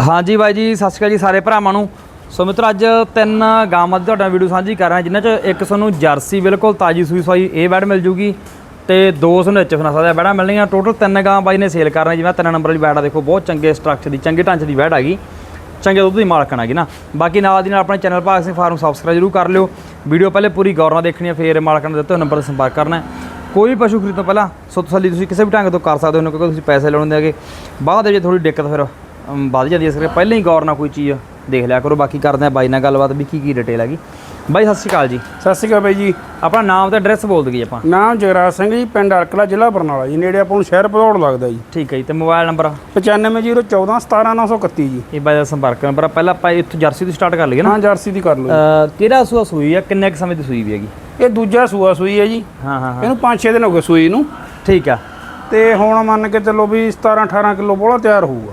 ਹਾਂਜੀ ਬਾਈ ਜੀ, ਸਤਿ ਸ਼੍ਰੀ ਅਕਾਲ ਜੀ ਸਾਰੇ ਭਰਾਵਾਂ ਨੂੰ। ਸੋ ਮਿੱਤਰ, ਅੱਜ ਤਿੰਨ ਗਾਵਾਂ ਦੀ ਤੁਹਾਡਾ ਵੀਡੀਓ ਸਾਂਝੀ ਕਰ ਰਿਹਾ ਜਿਨ੍ਹਾਂ ਚ ਇੱਕ ਤੁਹਾਨੂੰ ਜਰਸੀ ਬਿਲਕੁਲ ਤਾਜੀ ਸੂਈ ਸਵਾਈ ਇਹ ਬੈਡ ਮਿਲ ਜੂਗੀ ਤੇ ਦੋ ਤੁਹਾਨੂੰ ਐਚ ਫਨਾ ਸਕਦਾ ਬੈੜਾਂ ਮਿਲਣੀਆਂ। ਟੋਟਲ ਤਿੰਨ ਗਾਂ ਬਾਈ ਨੇ ਸੇਲ ਕਰਨਾ ਜਿਵੇਂ ਤਿੰਨ ਨੰਬਰ ਵਾਲੀ ਬੈੜ ਆ, ਦੇਖੋ, ਬਹੁਤ ਚੰਗੇ ਸਟਰਕਚਰ ਦੀ, ਚੰਗੇ ਢਾਂਚੇ ਦੀ ਬੈੜ ਹੈਗੀ ਚੰਗੇ ਦੁੱਧ ਦੀ ਮਾਲਕਣ ਆ ਗਈ ਨਾ। ਬਾਕੀ ਨਾਲ ਦੀ ਨਾਲ ਆਪਣੇ ਚੈਨਲ ਭਾਗ ਸਿੰਘ ਫਾਰਮ ਸਬਸਕ੍ਰਾਈਬ ਜ਼ਰੂਰ ਕਰ ਲਿਓ। ਵੀਡੀਓ ਪਹਿਲੇ ਪੂਰੀ ਗੌਰ ਨਾਲ ਦੇਖਣੀ ਹੈ ਫੇਰ ਮਾਲਕਣ ਦੇ ਦਿੱਤੇ ਨੰਬਰ ਸੰਪਰਕ ਕਰਨਾ ਕੋਈ ਵੀ ਪਸ਼ੂ ਖਰੀਦਣ ਤੋਂ ਪਹਿਲਾਂ, ਸੋ ਤਸੱਲੀ ਤੁਸੀਂ ਕਿਸੇ ਵੀ ਢੰਗ ਤੋਂ ਕਰ ਸਕਦੇ ਹੋ ਕਿਉਂਕਿ ਤੁਸੀਂ ਪੈਸੇ ਲਾਉਣ ਦੇ ਹੈਗੇ। ਬਾਅਦ ਵਿੱਚ ਥੋੜੀ ਦਿੱਕਤ ਫਿਰ ਵੱਧ ਜਾਂਦੀ ਹੈ ਇਸ ਕਰਕੇ ਪਹਿਲਾਂ ਹੀ ਗੌਰ ਨਾਲ ਕੋਈ ਚੀਜ਼ ਦੇਖ ਲਿਆ ਕਰੋ। ਬਾਕੀ ਕਰਦੇ ਆ ਬਾਈ ਨਾਲ ਗੱਲਬਾਤ ਵੀ ਕੀ ਕੀ ਡਿਟੇਲ ਹੈਗੀ। ਬਾਈ ਸਤਿ ਸ਼੍ਰੀ ਅਕਾਲ ਜੀ। ਸਤਿ ਸ਼੍ਰੀ ਅਕਾਲ ਬਾਈ ਜੀ। ਆਪਣਾ ਨਾਮ ਤੇ ਐਡਰੈਸ ਬੋਲ ਦਈਏ ਆਪਾਂ। ਨਾਮ ਜਗਰਾਜ ਸਿੰਘ ਜੀ ਪਿੰਡ ਅਰਕਲਾ ਜ਼ਿਲ੍ਹਾ ਬਰਨਾਲਾ ਜੀ। ਨੇੜੇ ਆਪਾਂ ਨੂੰ ਸ਼ਹਿਰ ਭਦੌੜ ਲੱਗਦਾ ਜੀ। ਠੀਕ ਹੈ ਜੀ ਤੇ ਮੋਬਾਈਲ ਨੰਬਰ 950141 17931 ਜੀ। ਇਹ ਬਾਈ ਦਾ ਸੰਪਰਕ ਨੰਬਰ ਆ। ਪਹਿਲਾਂ ਆਪਾਂ ਇੱਥੋਂ ਜਰਸੀ ਤੋਂ ਸਟਾਰਟ ਕਰ ਲਈਏ ਨਾ। ਹਾਂ ਜਰਸੀ ਦੀ ਕਰ ਲਓ ਕਿਹੜਾ ਸੂਆ ਸੂਈ ਆ? ਕਿੰਨੇ ਕੁ ਸਮੇਂ ਦੀ ਸੂਈ ਵੀ ਹੈਗੀ? ਇਹ ਦੂਜਾ ਸੂਆ ਸੂਈ ਹੈ ਜੀ। ਹਾਂ ਹਾਂ ਹਾਂ। ਇਹਨੂੰ 5-6 ਦਿਨ ਹੋ ਗਏ ਸੂਈ ਨੂੰ। ਠੀਕ ਆ। ਤੇ ਹੁਣ ਮੰਨ ਕੇ ਚੱਲੋ ਵੀ 17-18 ਕਿਲੋ ਬੋਲਾ ਤਿਆਰ ਹੋਊਗਾ।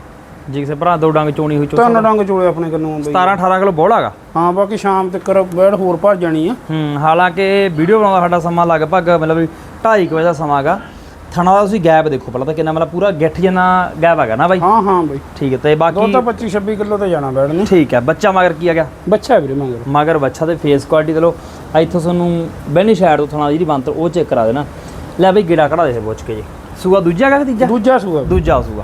ਜੀ ਕਿਸੇ ਭਰਾ ਦੋ ਡੰਗ ਚੋਣੀ ਹੋਈ ਚੋ ਤਿੰਨ ਡੰਗ ਚੋਲੇ ਆਪਣੇ ਕੰਨੋਂ ਬਈ। 17 18 ਕਿਲੋ ਬੋਲਾ ਹੈਗਾ। ਹਾਂ ਬਾਕੀ ਸ਼ਾਮ ਤੱਕ ਬੈੜ ਹੋਰ ਭੱਜ ਜਾਣੀ ਆ। ਹੂੰ ਹਾਲਾਂਕਿ ਵੀਡੀਓ ਬਣਾਉਣ ਦਾ ਸਾਡਾ ਸਮਾਂ ਲਗਭਗ ਮਤਲਬ ਵੀ 2:30 ਵਜੇ ਦਾ ਸਮਾਂ ਹੈਗਾ। ਥਣਾ ਦਾ ਤੁਸੀਂ ਗੈਪ ਦੇਖੋ ਪਹਿਲਾਂ ਤਾਂ ਕਿੰਨਾ ਮਤਲਬ ਪੂਰਾ ਗਿੱਠ ਜਿੰਨਾ ਗੈਪ ਹੈਗਾ ਨਾ ਬਾਈ? ਹਾਂ ਹਾਂ ਬਈ। ਠੀਕ ਹੈ ਤੇ ਦੋ ਬਾਕੀ ਤਾਂ 25-26 ਕਿਲੋ ਤੇ ਜਾਣਾ ਬੈੜ ਨੂੰ। ਠੀਕ ਹੈ ਬੱਚਾ ਮਗਰ ਕੀ ਹੈਗਾ? ਬੱਚਾ ਵੀਰੇ ਮੰਗਰ। ਮਗਰ ਬੱਚਾ ਤੇ ਫੇਸ ਕੁਆਲਿਟੀ ਦੇ ਲੋ ਇੱਥੋਂ ਤੁਹਾਨੂੰ ਬੈਨੀ ਸਾਈਡ ਤੋਂ ਥਣਾ ਜਿਹੜੀ ਬੰਤਰ ਉਹ ਚੈੱਕ ਕਰਾ ਦੇਣਾ। ਲੈ ਬਈ ਗੇੜਾ ਕਢਾ ਦੇ ਪੁੱਛ ਕੇ ਜੀ। ਸੂਆ ਦੂਜਾ ਹੈਗਾ ਕਿ ਤੀਜਾ? ਦੂਜਾ ਸੂਆ। ਦੂਜਾ ਸੂਆ।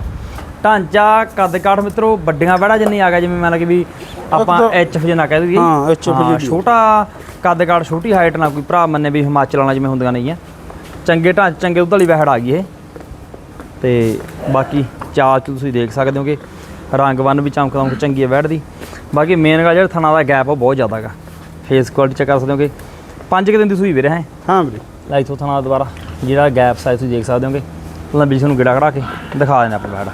ਢਾਂਚਾ ਕੱਦ ਕਾਠ ਮਿੱਤਰੋ ਵੱਡੀਆਂ ਵੜਾ ਜਿੰਨੀ ਆ ਗਿਆ ਜਿਵੇਂ ਮੰਨ ਕੇ ਵੀ ਆਪਾਂ ਤਾਂ- ਐਚ ਜਿੰਨਾ ਕਹਿ ਦਈਏ। ਹਾਂ, ਹਾਂ, ਜਿਹੜੀ। ਛੋਟਾ ਕੱਦ ਕਾਠ ਛੋਟੀ ਹਾਈਟ ਨਾਲ ਕੋਈ ਭਰਾ ਮੰਨੇ ਵੀ ਹਿਮਾਚਲ ਵਾਲਾ ਜਿਵੇਂ ਹੁੰਦੀਆਂ ਨਹੀਂ ਆ ਚੰਗੇ ਢਾਂਚੇ ਚੰਗੇ ਦੁੱਧ ਵਾਲੀ ਵਹਿੜ ਆ ਗਈ ਇਹ। ਤੇ ਬਾਕੀ ਚਾਲ ਚ ਤੁਸੀਂ ਦੇਖ ਸਕਦੇ ਹੋਗੇ। ਰੰਗ ਵੰਨ ਵੀ ਚਮਕ ਦਮਕ ਚੰਗੀ ਹੈ ਵਹਿੜ ਦੀ। ਬਾਕੀ ਮੇਨ ਗੱਲ ਜਿਹੜਾ ਥਣਾ ਦਾ ਗੈਪ ਉਹ ਬਹੁਤ ਜ਼ਿਆਦਾ ਹੈਗਾ ਫੇਸ ਕੁਆਲਿਟੀ ਚੈੱਕ ਕਰ ਸਕਦੇ ਹੋਗੇ। ਪੰਜ ਕੁ ਦਿਨ ਦੀ ਸੂਈ ਵੀਰੇ ਹੈ? ਹਾਂ ਵੀਰੇ। ਲੈ ਇੱਥੋਂ ਥਣਾ ਦੁਬਾਰਾ। ਜਿਹੜਾ ਗੈਪ ਸਾਈਜ਼ ਤੁਸੀਂ ਦੇਖ ਸਕਦੇ ਹੋਗੇ। ਲੰਬੀ ਤੁਹਾਨੂੰ ਗਿੜਾ ਕਢਾ ਕੇ ਦਿਖਾ ਦੇਣਾ ਆਪਾਂ ਵਹਿੜ।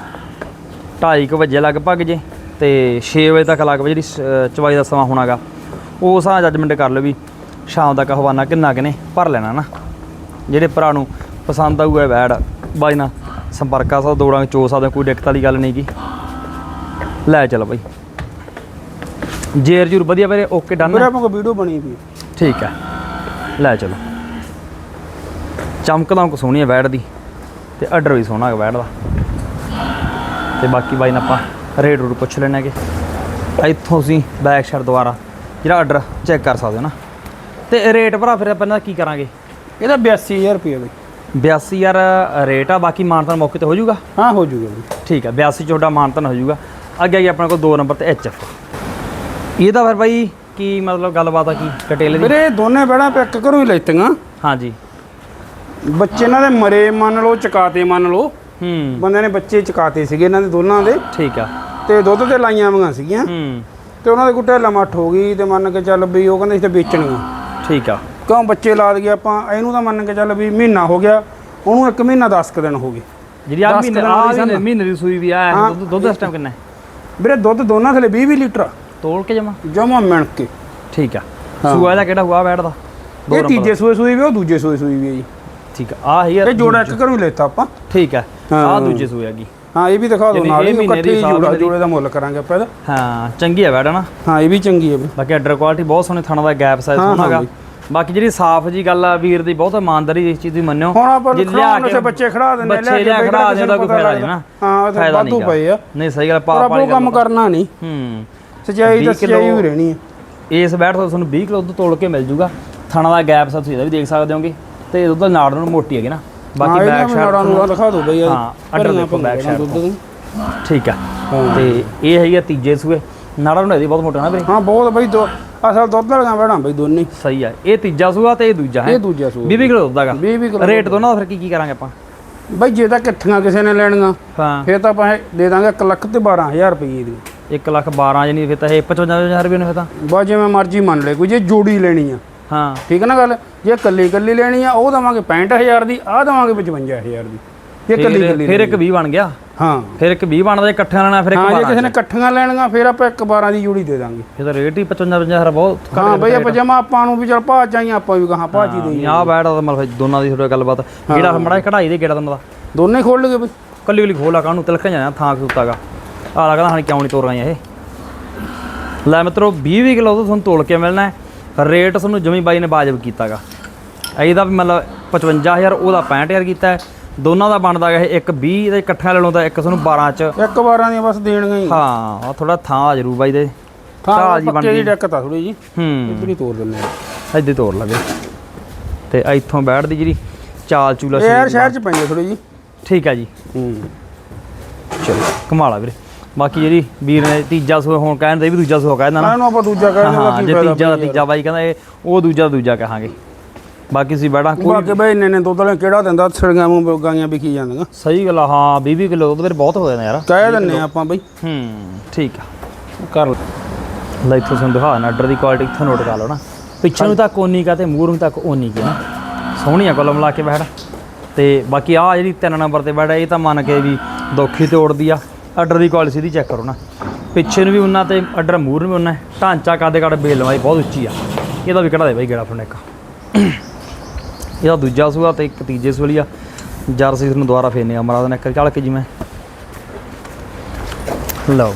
ਢਾਈ ਕੁ ਵਜੇ ਲਗਭਗ ਜੇ ਤੇ 6 ਵਜੇ ਤੱਕ ਲਗਭਗ ਜਿਹੜੀ ਚਵਾਈ ਦਾ ਸਮਾਂ ਹੋਣਾਗਾ। ਉਹ ਸਾਂ ਜੱਜਮੈਂਟ ਕਰ ਲਓ ਵੀ ਸ਼ਾਮ ਤੱਕ ਹਵਾਨਾ ਕਿੰਨਾ ਕਿਨੇ ਭਰ ਲੈਣਾ ਨਾ। ਜਿਹੜੇ ਭਰਾ ਨੂੰ ਪਸੰਦ ਆਊਗਾ ਵੈੜ ਬਾਈ ਨਾਲ ਸੰਪਰਕ ਕਰ ਸਕਦਾ ਦੋੜਾਂ ਚੋ ਸਕਦਾ ਕੋਈ ਦਿੱਕਤ ਵਾਲੀ ਗੱਲ ਨਹੀਂ ਗੀ। ਲੈ ਚੱਲ ਬਾਈ। ਜੇਰ ਜੂਰ ਵਧੀਆ ਵੀਰੇ ਓਕੇ ਡਨ ਕੋ ਵੀਡੀਓ ਬਣੀ ਵੀ ਠੀਕ ਹੈ ਲੈ ਚਲੋ। ਚਮਕਦਾ ਕੋ ਸੋਹਣੀ ਹੈ ਵੈੜ ਦੀ ਤੇ ਆਰਡਰ ਵੀ ਸੋਹਣਾ ਹੈ ਵੈੜ ਦਾ। ਤੇ ਬਾਕੀ ਬਾਈ ਨਾਲ ਆਪਾਂ ਰੇਟ ਰੂਟ ਪੁੱਛ ਲੈਣੇ ਕਿ ਇੱਥੋਂ ਅਸੀਂ ਬੈਕ ਸ਼ਰ ਦੁਆਰਾ ਜਿਹੜਾ ਆਰਡਰ ਚੈੱਕ ਕਰ ਸਕਦੇ ਹੋ ਨਾ। ਤੇ ਰੇਟ ਭਰਾ ਫਿਰ ਆਪਾਂ ਇਹਨਾਂ ਦਾ ਕੀ ਕਰਾਂਗੇ? ਇਹਦਾ 82000 ਰੁਪਏ ਬਈ। 82000 ਰੇਟ ਆ ਬਾਕੀ ਮਾਨਤਨ ਮੌਕੇ ਤੇ ਹੋ ਜਾਊਗਾ? ਹਾਂ ਹੋ ਜੂਗਾ ਬਈ। ਠੀਕ ਹੈ 82 ਚੋਡਾ ਮਾਨਤਨ ਹੋ ਜਾਊਗਾ। ਅੱਗੇ ਆਈ ਆਪਣੇ ਕੋਲ ਦੋ ਨੰਬਰ ਤੇ ਐਚ ਐਫ ਇਹਦਾ ਫਿਰ ਬਾਈ ਕੀ ਮਤਲਬ ਗੱਲਬਾਤ ਆ ਕੀ ਡਿਟੇਲ ਦੀ ਵੀਰੇ ਦੋਨੇ ਬੈੜਾਂ ਪਿੱਕ ਘਰੋਂ ਹੀ ਲੈਤੀਆਂ। ਹਾਂਜੀ। ਬੱਚੇ ਇਹਨਾਂ ਦੇ ਮਰੇ ਮੰਨ ਲਓ ਚਕਾਤੇ ਮੰਨ ਲਓ। ਹੂੰ। ਬੰਦੇ ਨੇ ਬੱਚੇ ਚਕਾਤੇ ਸੀਗੇ ਇਹਨਾਂ ਦੇ ਦੋਨਾਂ ਦੇ। ਠੀਕ ਆ। ਤੇ ਦੁੱਧ ਤੇ ਲਾਈਆਂ ਵੀਆਂ ਸੀਗੀਆਂ। ਹੂੰ। ਤੇ ਉਹਨਾਂ ਦੇ ਗੁੱਟੇ ਲਮੱਠ ਹੋ ਗਈ ਤੇ ਮੰਨ ਕੇ ਚੱਲ ਵੀ ਉਹ ਕਹਿੰਦੇ ਸੀ ਤੇ ਵੇਚਣੀਆਂ। ਠੀਕ ਆ। ਕਿਉਂ ਬੱਚੇ ਲਾ ਦਈਏ ਆਪਾਂ ਇਹਨੂੰ ਤਾਂ ਮੰਨ ਕੇ ਚੱਲ ਵੀ ਮਹੀਨਾ ਹੋ ਗਿਆ ਉਹਨੂੰ ਇੱਕ ਮਹੀਨਾ 10 ਕੁ ਦਿਨ ਹੋ ਗਏ। ਜਿਹੜੀ ਆ ਮਹੀਨੇ ਆ ਦੀ ਮਹੀਨੇ ਦੀ ਸੂਈ ਵੀ ਆ। ਦੁੱਧ ਇਸ ਟਾਈਮ ਕਿੰਨਾ ਹੈ? ਵੀਰੇ ਦੁੱਧ ਦੋਨਾਂ ਥਲੇ 20 20 ਲੀਟਰ ਤੋਲ ਕੇ ਜਮਾ? ਜਮਾ ਮਿਣ ਕੇ। ਠੀਕ ਆ। ਸੂਆ ਇਹਦਾ ਕਿਹੜਾ ਹੁਆ ਬੈਠਦਾ। ਦੋ ਇਹ ਤੀਜੇ ਸੂਏ ਸੂਈ ਵੀ ਉਹ ਦੂਜੇ ਸੂਏ ਸੂਈ ਵੀ ਜੀ। ਠੀਕ ਆ। ਆ ਹੀ ਇਹ ਜੋੜਾ ਇੱਕ ਘਰੋਂ ਲੈਤਾ ਆਪਾਂ। ਠੀਕ ਆ। ਹਾਂ। ਆ ਦੂਜੇ ਸੂਏ ਹੈਗੀ ਹਾਂ ਇਹ ਵੀ ਦਿਖਾ ਦਿਓ ਨਾਲ ਹੀ ਇਕੱਠੇ ਹੀ ਜੋੜਾ। ਜੋੜੇ ਦਾ ਮੁੱਲ ਕਰਾਂਗੇ ਆਪਾਂ ਇਹਦਾ। ਹਾਂ ਚੰਗੀ ਆ ਬੈਠ ਨਾ ਹਾਂ ਇਹ ਵੀ ਚੰਗੀ ਹੈ ਬਾਕੀ ਆਰਡਰ ਕੁਆਲਿਟੀ ਬਹੁਤ ਸੋਹਣੇ ਥਣਾ ਦਾ ਗੈਪ ਸਾਈਜ਼ ਹਾਂ, ਸੋਹਣਾ ਹੈਗਾ। ਹਾਂ ਬਾਕੀ ਜਿਹੜੀ ਸਾਫ਼ ਜੀ ਗੱਲ ਆ ਵੀਰ ਦੀ ਬਹੁਤ ਇਮਾਨਦਾਰੀ ਇਸ ਚੀਜ਼ ਦੀ ਮੰਨਿਓ। ਹੁਣ ਆਪਾਂ ਲਿਆ ਕੇ ਬੱਚੇ ਖੜਾ ਦਿੰਦੇ ਬੱਚੇ ਲਿਆ ਖੜਾ ਦੇ ਦਾ ਕੋਈ ਫਾਇਦਾ ਨਹੀਂ ਨਾ। ਹਾਂ ਫਾਇਦਾ ਨਹੀਂਗਾ। ਪਏ ਆ। ਨਹੀਂ ਸਹੀ ਗੱਲ ਪਾਪ ਵਾਲੀ ਕੰਮ ਕਰਨਾ ਨਹੀਂ। ਹੂੰ। ਸਚਾਈ 20 ਤਾਂ ਸਚਾਈ ਹੀ ਰਹਿਣੀ ਹੈ ਇਸ ਬੈਠ ਤੋਂ ਤੁਹਾਨੂੰ 20 ਕਿਲੋ ਦੁੱਧ ਤੋਲ ਕੇ ਮਿਲ ਜੂਗਾ। ਥਣਾ ਦਾ ਗੈਪ ਸਭ ਤੁਸੀਂ ਇਹਦਾ ਵੀ ਦੇਖ ਸਕਦੇ ਹੋਗੇ। ਤੇ ਦੁੱਧ ਨਾੜ ਨੂੰ ਮੋਟੀ ਹੈਗੀ ਨਾ। ਬਾਕੀ ਬੈਕ ਨਾੜਾਂ ਨੂੰ ਸਾਈਡ ਦਿਖਾ ਦਿਓ ਬਈ ਹਾਂ, ਅੱਡਰ ਭਰੀਆਂ ਦੇਖੋ ਦੁੱਧ ਦੀ। ਠੀਕ ਆ। ਤੇ ਇਹ ਹੈਗੀ ਆ ਤੀਜੇ ਸੂਏ। ਨਾੜਾਂ ਨੂੰ ਇਹਦੀ ਬਹੁਤ ਮੋਟਾ ਨਾ ਵੀਰੇ। ਹਾਂ ਬਹੁਤ ਬਈ ਦੋ ਅਸਲ ਦੁੱਧ ਵਾਲੀਆਂ ਬੈੜਾਂ ਬਈ ਦੋਨੇ। ਸਹੀ ਆ। ਇਹ ਤੀਜਾ ਸੂਆ ਤੇ ਇਹ ਦੂਜਾ ਹੈ? ਇਹ ਦੂਜਾ ਸੂਆ। 20 ਕਿਲੋ ਦੁੱਧ ਹੈਗਾ। 20 ਕਿਲੋ ਰੇਟ ਦੋਨਾਂ ਦਾ ਫਿਰ ਕੀ ਕੀ ਕਰਾਂਗੇ ਆਪਾਂ? ਬਈ ਜੇ ਤਾਂ ਇਕੱਠੀਆਂ ਕਿਸੇ ਨੇ ਲੈਣੀਆਂ ਹਾਂ। ਫਿਰ ਤਾਂ ਆਪਾਂ ਦੇ ਦਾਂਗੇ 1 ਲੱਖ ਤੇ 12000 ਰੁਪਏ ਦੀ। 1 ਲੱਖ 12 ਜਣੀ ਫਿਰ ਤਾਂ ਇਹ 55000 ਰੁਪਏ ਨੇ ਫਿਰ ਤਾਂ। ਬਾ ਜਿਵੇਂ ਮਰਜ਼ੀ ਮੰਨ ਲੈ ਕੋਈ ਜੇ ਜੋੜੀ ਲੈਣੀ ਆ। ਹਾਂ। ਠੀਕ ਹੈ ਨਾ ਗੱਲ? ਜੇ ਕੱਲੀ ਕੱਲੀ ਲੈਣੀ ਆ ਉਹ ਦਵਾਂਗੇ 65000 ਦੀ ਆ ਦਵਾਂਗੇ 55000 ਦੀ। ਜੇ ਕੱਲੀ ਕੱਲੀ ਫਿਰ ਇੱਕ 20 ਬਣ ਗਿਆ। ਹਾਂ। ਫਿਰ ਇੱਕ 20 ਬਣਦਾ ਜੇ ਇਕੱਠਿਆਂ ਲੈਣਾ ਫਿਰ ਇੱਕ ਹਾਂ ਜੇ 12 ਕਿਸੇ ਨੇ ਇਕੱਠੀਆਂ ਲੈਣੀਆਂ ਫਿਰ ਆਪਾਂ ਇੱਕ 12 ਦੀ ਜੋੜੀ ਦੇ ਦਾਂਗੇ। ਫਿਰ ਤਾਂ ਰੇਟ ਹੀ 55000 ਬਹੁਤ ਘੱਟ ਹਾਂ ਬਈ ਆਪਾਂ ਜਮਾ ਆਪਾਂ ਨੂੰ ਵੀ ਚਲ ਭਾਅ ਚਾਹੀਏ ਆਪਾਂ ਵੀ ਕਹਾਂ ਭਾਅ ਜੀ ਦੇਈਏ। ਆ ਬੈਠਾ ਤਾਂ ਮਤਲਬ ਦੋਨਾਂ ਦੀ ਥੋੜਾ ਗੱਲਬਾਤ। ਕਿਹੜਾ ਮੜਾ ਕਢਾਈ ਦੇ ਕਿਹੜਾ ਦਾ। ਦੋਨੇ ਖੋਲ ਲਗੇ ਬਈ। ਕੱਲੀ ਕੱਲੀ ਖੋਲਾ ਕਾਹਨੂੰ ਤਿਲਕਣ ਜਾਣਾ ਥਾਂ ਸੁੱਤਾਗਾ ਆ ਲੱਗਦਾ ਹਣ ਕਿਉਂ ਨਹੀਂ ਤੋਰ ਰਹੀਆਂ ਇਹ? ਲੈ ਮਿੱਤਰੋ 20 20 ਕਿਲੋ ਤੋਂ ਤੁਹਾਨੂੰ ਤੋਲ ਕੇ ਮਿਲਣਾ ਹੈ। ਰੇਟ ਤੁਹਾਨੂੰ ਜਮੀ ਬਾਈ ਨੇ ਵਾਜਬ ਕੀਤਾਗਾ। ਇਹਦਾ ਵੀ ਮਤਲਬ 55000 ਉਹਦਾ 65000 ਕੀਤਾ ਦੋਨਾਂ ਦਾ ਬਣਦਾ ਹੈ ਇੱਕ 20 ਤੇ ਇਕੱਠਿਆਂ ਲੈ ਤਾਂ ਇੱਕ ਤੁਹਾਨੂੰ 12 ਚ। ਇੱਕ ਵਾਰਾਂ ਦੀਆਂ ਬਸ ਦੇਣੀਆਂ ਹੀ। ਹਾਂ ਆ ਥੋੜਾ ਥਾਂ ਆ ਜਰੂ ਬਾਈ ਦੇ। ਢਾਲ ਜੀ ਬਣਦੀ। ਦੀ ਦਿੱਕਤ ਆ ਥੋੜੀ ਜੀ। ਹੂੰ। ਇੱਧਰ ਹੀ ਤੋੜ ਦਿੰਦੇ ਆ ਇੱਦੇ ਤੋੜ ਲਵੇ ਤੇ ਇੱਥੋਂ ਬੈਠਦੀ ਜਿਹੜੀ ਚਾਲ ਚੂਲਾ ਯਾਰ ਸੀ ਸ਼ਹਿਰ ਚ ਪੈਂਦੇ ਥੋੜੀ ਜੀ। ਠੀਕ ਹੈ ਜੀ। ਹੂੰ। ਚਲੋ ਕਮਾਲਾ ਵੀਰੇ। ਬਾਕੀ ਜਿਹੜੀ ਵੀਰ ਨੇ ਤੀਜਾ ਸੂ ਹੁਣ ਕਹਿੰਦੇ ਵੀ ਦੂਜਾ ਸੂ ਕਹਿੰਦਾ ਨਾ। ਇਹਨੂੰ ਆਪਾਂ ਦੂਜਾ ਕਹਿੰਦੇ ਹਾਂ ਜੇ ਤੀਜਾ ਦਾ ਤੀਜਾ ਬਾਈ ਕਹਿੰਦਾ ਇਹ ਉਹ ਦੂਜਾ ਦੂਜਾ ਕਹਾਂਗੇ। ਬਾਕੀ ਸੀ ਬੈਠਾ ਕੋਈ ਬਾਕੀ ਬਈ ਇੰਨੇ ਨੇ ਦੁੱਧ ਵਾਲੇ ਕਿਹੜਾ ਦਿੰਦਾ ਛੜੀਆਂ ਮੂੰਹ ਗਾਈਆਂ ਵਿਕੀ ਜਾਂਦੀਆਂ। ਸਹੀ ਗੱਲ ਆ ਹਾਂ 20 20 ਕਿਲੋ ਦੁੱਧ ਫਿਰ ਬਹੁਤ ਹੋ ਜਾਂਦਾ ਯਾਰ। ਕਹਿ ਦਿੰਨੇ ਆਪਾਂ ਬਈ। ਹੂੰ ਠੀਕ ਆ। ਕਰ ਲੈ। ਇੱਥੋਂ ਤੁਹਾਨੂੰ ਦਿਖਾ ਨਾ ਆਰਡਰ ਦੀ ਕੁਆਲਿਟੀ ਇੱਥੋਂ ਨੋਟ ਕਰ ਲਓ ਨਾ। ਪਿੱਛੇ ਨੂੰ ਤੱਕ ਓਨੀ ਕਾ ਤੇ ਮੂਹਰ ਨੂੰ ਤੱਕ ਓਨੀ ਕੀ ਨਾ। ਸੋਹਣੀਆਂ ਕੋਲਮ ਲਾ ਕੇ ਬੈਠ। ਤੇ ਬਾਕੀ ਆ ਜਿਹੜੀ ਤਿੰਨ ਨੰਬਰ ਤੇ ਬੈਠ ਇਹ ਤਾਂ ਮੰਨ ਕੇ ਵੀ ਦੋਖੀ ਤੋੜਦੀ ਆ। ਆਰਡਰ ਦੀ ਕੁਆਲਿਟੀ ਦੀ ਚੈੱਕ ਕਰੋ ਨਾ। ਪਿੱਛੇ ਨੂੰ ਵੀ ਉਹਨਾਂ ਤੇ ਆਰਡਰ ਮੂਹਰ ਨੂੰ ਵੀ ਉਹਨਾਂ ਢਾਂਚਾ ਕਾਦੇ ਕਾਦੇ ਬੇਲ ਲਵਾਈ ਬਹੁਤ ਉੱਚੀ ਆ। ਇਹਦਾ ਵੀ ਕਿਹੜਾ ਦੇ ਬਾਈ ਗੇੜਾ ਫੋਨ ਇੱਕ। ਇਹਦਾ ਦੂਜਾ ਸੂਆ ਤੇ ਇੱਕ ਤੀਜੇ ਸੂਲੀ ਆ। ਜਰਸੀ ਨੂੰ ਦੁਬਾਰਾ ਫੇਰਨੇ ਆ ਮਰਾ ਦੇ ਚੱਲ ਕੇ ਜਿਵੇਂ ਲਓ।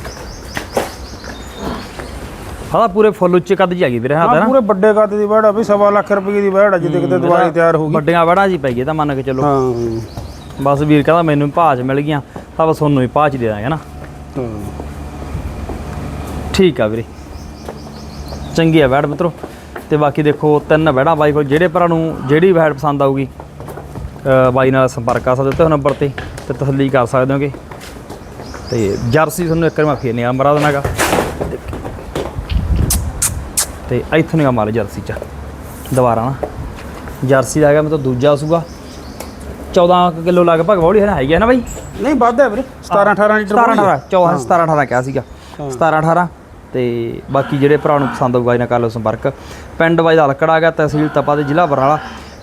ਹਾਂ ਪੂਰੇ ਫੁੱਲ ਉੱਚੇ ਕੱਦ ਜੀ ਆ ਗਈ ਵੀਰੇ ਹਾਂ ਪੂਰੇ ਵੱਡੇ ਕੱਦ ਦੀ ਵੜਾ ਵੀ ਸਵਾ ਲੱਖ ਰੁਪਏ ਦੀ ਵੜਾ ਜਿੱਦੇ ਕਿਤੇ ਦੁਬਾਰੇ ਤਿਆਰ ਹੋ ਗਈ। ਵੱਡੀਆਂ ਵੜਾਂ ਜੀ ਪੈ ਗਈ ਤਾਂ ਮੰਨ ਕੇ ਚੱਲੋ। ਹਾਂ। ਬਸ ਵੀਰ ਕਹਿੰਦਾ ਮੈਨੂੰ ਭਾਜ ਮਿਲ ਗਈਆਂ। ਤਾਂ ਬਸ ਤੁਹਾਨੂੰ ਹੀ ਭਾਜ ਦੇ ਦਾਂਗੇ ਨਾ ਠੀਕ ਆ ਵੀਰੇ। ਚੰਗੀ ਆ ਵੈੜ ਮਿੱਤਰੋ। ਤੇ ਬਾਕੀ ਦੇਖੋ ਤਿੰਨ ਵੈੜਾਂ ਬਾਈ ਕੋਲ ਜਿਹੜੇ ਭਰਾ ਨੂੰ ਜਿਹੜੀ ਵੈੜ ਪਸੰਦ ਆਊਗੀ ਬਾਈ ਨਾਲ ਸੰਪਰਕ ਕਰ ਸਕਦੇ ਹੋ ਨੰਬਰ ਤੇ ਤੇ ਤਸੱਲੀ ਕਰ ਸਕਦੇ ਹੋਗੇ। ਤੇ ਜਰਸੀ ਤੁਹਾਨੂੰ ਇੱਕ ਵਾਰ ਫੇਰ ਨਹੀਂ ਮਰਾ ਦੇਣਾਗਾ ਤੇ ਇੱਥੋਂ ਨਹੀਂ ਮਾਲ ਜਰਸੀ ਚ। ਦੁਬਾਰਾ ਨਾ। ਜਰਸੀ ਦਾ ਹੈਗਾ ਮੈਂ ਤਾਂ ਦੂਜਾ ਸੂਗਾ 14 ਕਿਲੋ ਲਗਭਗ ਬੌੜੀ ਹੈ ਨਾ ਹੈਗੀ ਹੈ ਨਾ ਬਾਈ? ਨਹੀਂ ਵੱਧ ਹੈ ਵੀਰੇ। 17 18 ਲੀਟਰ 17 18 14 17 18 ਕਿਹਾ ਸੀਗਾ। 17 18 ਤੇ ਬਾਕੀ ਜਿਹੜੇ ਭਰਾ ਨੂੰ ਪਸੰਦ ਆਊਗਾ ਇਹਨਾਂ ਕਰ ਲਓ ਸੰਪਰਕ? ਪਿੰਡ ਬਾਈ ਦਾ ਹਲਕੜਾ ਹੈਗਾ ਤਹਿਸੀਲ ਤਪਾ ਤੇ ਜ਼ਿਲ੍ਹਾ ਬਰਨਾਲਾ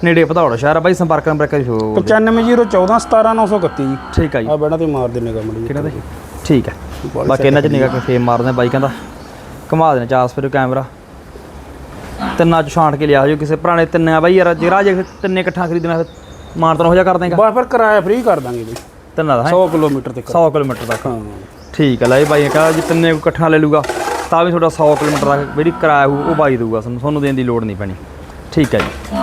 ਨੇੜੇ ਭਦੌੜ ਸ਼ਹਿਰ ਆ ਬਾਈ ਸੰਪਰਕ ਨੰਬਰ ਕਰੀ ਹੋ 95014 17931 ਜੀ। ਠੀਕ ਆ ਜੀ। ਆ ਬੈਣਾ ਤੇ ਮਾਰ ਮੜੀ ਕਿਹੜਾ ਦੇ? ਠੀਕ ਹੈ ਬਾਕੀ ਇਹਨਾਂ ਚ ਨਿਗਾ ਕੇ ਫੇਮ ਮਾਰਦੇ ਆ ਬਾਈ ਕਹਿੰਦਾ ਘੁਮਾ ਦੇਣਾ ਚਾਸ ਫਿਰ ਕੈਮਰਾ। ਤਿੰਨਾਂ ਚ ਛਾਂਟ ਕੇ ਲਿਆ ਜੋ ਕਿਸੇ ਪੁਰਾਣੇ ਤਿੰਨੇ ਬਾਈ ਯਾਰ ਜਿਹੜਾ ਜੇ ਤਿੰਨੇ ਇਕੱਠਾ ਖਰੀਦਣਾ ਫਿਰ ਮਾਨਤਨ ਹੋ ਜਾ ਕਰ ਦੇਗਾ? ਬਸ ਫਿਰ ਕਿਰਾਇਆ ਫ੍ਰੀ ਕਰ ਦਾਂਗੇ ਜੀ। ਤਿੰਨਾਂ ਦਾ ਹੈ? 100 ਕਿਲੋਮੀਟਰ ਤੱਕ 100 ਕਿਲੋਮੀਟਰ ਤੱਕ। ਹਾਂ। ਠੀਕ ਹੈ ਲੈ ਇਹ ਬਾਈ ਕਿਹਾ ਜੇ ਤਿੰਨੇ ਕੋ ਇਕੱਠਾ ਲੈ ਲੂਗਾ ਤਾਂ ਵੀ ਤੁਹਾਡਾ 100 ਕਿਲੋਮੀਟਰ ਦਾ ਜਿਹੜੀ ਕਿਰਾਇਆ ਹੋਊ ਉਹ ਬਾਈ ਦਊਗਾ ਤੁਹਾਨੂੰ ਤੁਹਾਨੂੰ ਦੇਣ ਦੀ ਲੋੜ ਨਹੀਂ ਪੈਣੀ। ਠੀਕ ਹੈ ਜੀ।